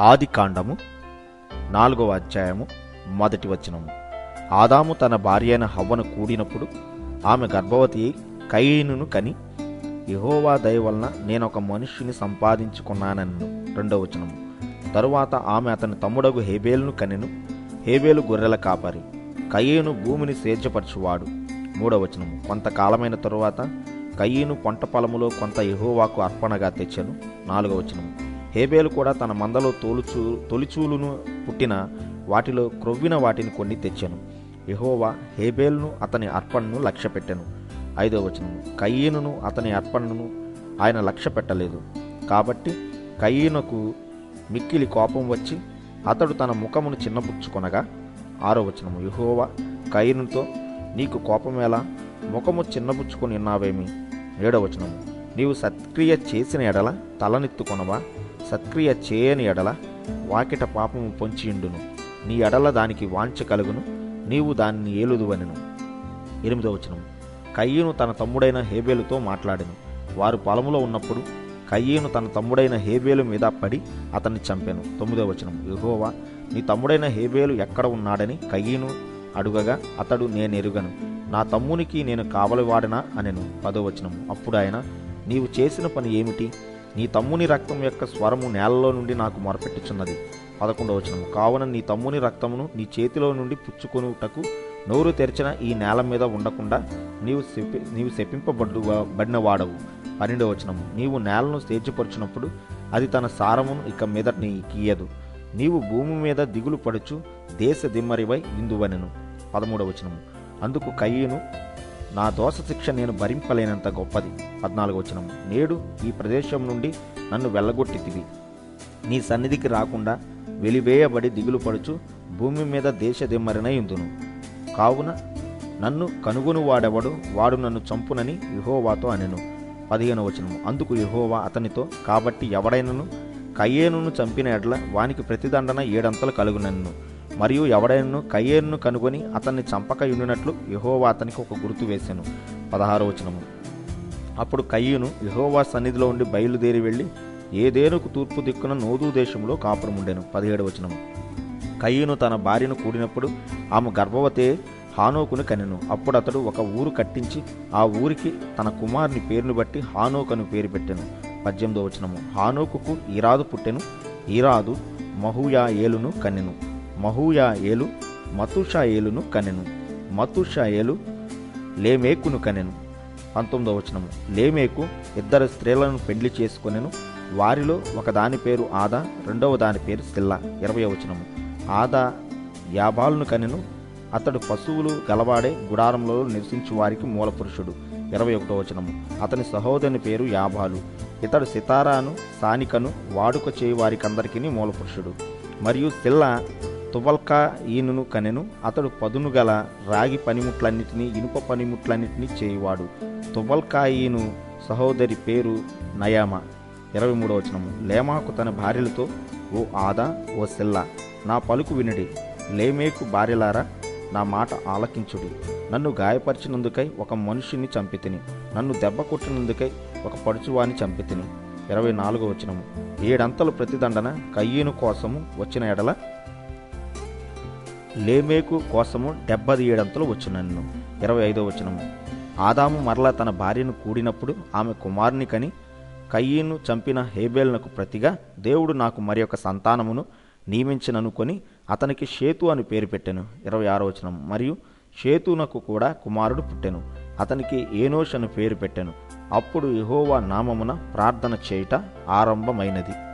ఆది కాండము నాలుగవ అధ్యాయము మొదటి వచనము. ఆదాము తన భార్య అయిన హవ్వను కూడినప్పుడు ఆమె గర్భవతి అయి కయీనును కని యహోవా దయ వలన నేను ఒక మనుష్యుని సంపాదించుకున్నానన్ను. రెండవ వచనము. తరువాత ఆమె అతని తమ్ముడగు హేబేలును కనెను హేబేలు గొర్రెల కాపరి. కయ్యేను భూమిని సేద్యపరచువాడు. మూడవ వచనము. కొంతకాలమైన తరువాత కయ్యేను పంట పొలములో కొంత ఎహోవాకు అర్పణగా తెచ్చెను. నాలుగవ వచనము. హేబేలు కూడా తన మందలో తోలుచూ తొలిచూలును పుట్టిన వాటిలో క్రొవ్విన వాటిని కొన్ని తెచ్చెను. యహోవా హేబేలును అతని అర్పణను లక్ష్యపెట్టెను. ఐదో వచనం కయ్యీనును అతని అర్పణను ఆయన లక్ష్య పెట్టలేదు కాబట్టి కయ్యీనకు మిక్కిలి కోపం వచ్చి అతడు తన ముఖమును చిన్నపుచ్చుకొనగా ఆరో వచనము. యహోవా కయ్యనుతో నీకు కోపమేలా? ముఖము చిన్నపుచ్చుకొని ఉన్నావేమి? ఏడో వచనము. నీవు సత్క్రియ చేసిన ఎడల తలనెత్తుకొనవా? సత్క్రియ చేయని ఎడల వాకిట పాపము పొంచియుండును. నీ ఎడల దానికి వాంఛ కలుగును నీవు దానిని ఏలుదువనెను. ఎనిమిదో వచనం కయ్యను తన తమ్ముడైన హేబేలుతో మాట్లాడెను. వారు పొలములో ఉన్నప్పుడు కయ్యేను తన తమ్ముడైన హేబేలు మీద పడి అతన్ని చంపెను. తొమ్మిదో వచనం యహోవా నీ తమ్ముడైన హేబేలు ఎక్కడ ఉన్నాడని కయ్యను అడుగగా అతడు నేనెరుగను. నా తమ్మునికి నేను కావలివాడనా అనెను. పదో వచనం అప్పుడు ఆయన నీవు చేసిన పని ఏమిటి? నీ తమ్ముని రక్తం యొక్క స్వరము నేలలో నుండి నాకు మొరపెట్టుచున్నది. పదకొండవ వచనము. కావున నీ తమ్ముని రక్తమును నీ చేతిలో నుండి పుచ్చుకొనుటకు నోరు తెరిచిన ఈ నేల మీద ఉండకుండా నీవు శపి నీవు శపింపబడ్డు బడిన వాడవు పన్నెండవ వచనము. నీవు నేలను సేద్యపరుచినప్పుడు అది తన సారమును ఇక మీద నీకియ్యదు నీవు భూమి మీద దిగులు పడుచు దేశ దిమ్మరివై ఇందువనెను పదమూడవ వచనము. అందుకు కయ్యను నా దోష శిక్ష నేను భరింపలేనంత గొప్పది. పద్నాలుగు వచనం. నేడు ఈ ప్రదేశం నుండి నన్ను వెళ్ళగొట్టితివి. నీ సన్నిధికి రాకుండా వెలివేయబడి దిగులు పడుచు భూమి మీద దేశ దిమ్మరినై కావున నన్ను కనుగొను వాడెవడు వాడు నన్ను చంపునని యహోవాతో అనెను. పదిహేను వచనము. అందుకు యహోవా అతనితో కాబట్టి ఎవడైనను కయ్యేనును చంపిన ఎడ్ల వానికి ప్రతిదండన ఏడంతలు కలుగునన్ను. మరియు ఎవడైనను కయ్యేరును కనుగొని అతన్ని చంపక ఉండినట్లు యహోవా అతనికి ఒక గుర్తు వేశాను పదహారవచనము అప్పుడు కయ్యూను యహోవా సన్నిధిలో ఉండి బయలుదేరి వెళ్ళి ఏదేనుకు తూర్పు దిక్కున నోదు దేశంలో కాపురం ఉండెను పదిహేడు వచనము. కయ్యూను తన భార్యను కూడినప్పుడు ఆమె గర్భవతే హానోకును కనెను. అప్పుడు అతడు ఒక ఊరు కట్టించి ఆ ఊరికి తన కుమారుని పేరును బట్టి హానోకను పేరు పెట్టెను. పద్దెనిమిదో వచనము. హానోకుకు ఈరాదు పుట్టెను. ఈరాదు మహుయా ఏలును కనెను మహూయా ఏలు మతుషా ఏలును కనెను. మతుషా ఏలు లేమేకును కనెను. పంతొమ్మిదవ వచనము. లేమేకు ఇద్దరు స్త్రీలను పెళ్ళి చేసుకొనెను. వారిలో ఒక దాని పేరు ఆదా రెండవ దాని పేరు సిల్ల. ఇరవై వచనము. ఆదా యాబాలును కనెను. అతడు పశువులు గలవాడే గుడారంలో నివసించు వారికి మూలపురుషుడు. ఇరవై ఒకటో వచనము. అతని సహోదరుని పేరు యాబాలు. ఇతడు సితారాను సానికను వాడుక చేయి వారికందరికీ మూలపురుషుడు. మరియు సిల్ల తువల్కా ఈనును కనెను. అతడు పదును గల రాగి పనిముట్లన్నిటినీ ఇనుప పనిముట్లన్నిటినీ చేయువాడు. తువల్కాయీను సహోదరి పేరు నయామ. ఇరవై మూడవచనము లేమాకు తన భార్యలతో ఓ ఆదా ఓ సిల్ల నా పలుకు వినడి. లేమేకు భార్యలారా నా మాట ఆలకించుడి. నన్ను గాయపరిచినందుకై ఒక మనుషుని చంపితిని. నన్ను దెబ్బ కొట్టినందుకై ఒక పడుచువాని చంపితిని. ఇరవై నాలుగో వచనము. ఏడంతలు ప్రతిదండన కయ్యను కోసము వచ్చిన ఎడల లేమేకు కోసము డెబ్బది ఏడంతలు వచ్చునన్ను ఇరవై ఐదో వచనము. ఆదాము మరలా తన భార్యను కూడినప్పుడు ఆమె కుమారుని కని కయ్యను చంపిన హేబేల్నకు ప్రతిగా దేవుడు నాకు మరి ఒక సంతానమును నియమించననుకొని అతనికి షేతు అని పేరు పెట్టెను. ఇరవై ఆరో వచనం మరియు షేతునకు కూడా కుమారుడు పుట్టెను. అతనికి ఏనోష్ అని పేరు పెట్టెను. అప్పుడు యెహోవా నామమున ప్రార్థన చేయుట ఆరంభమైనది.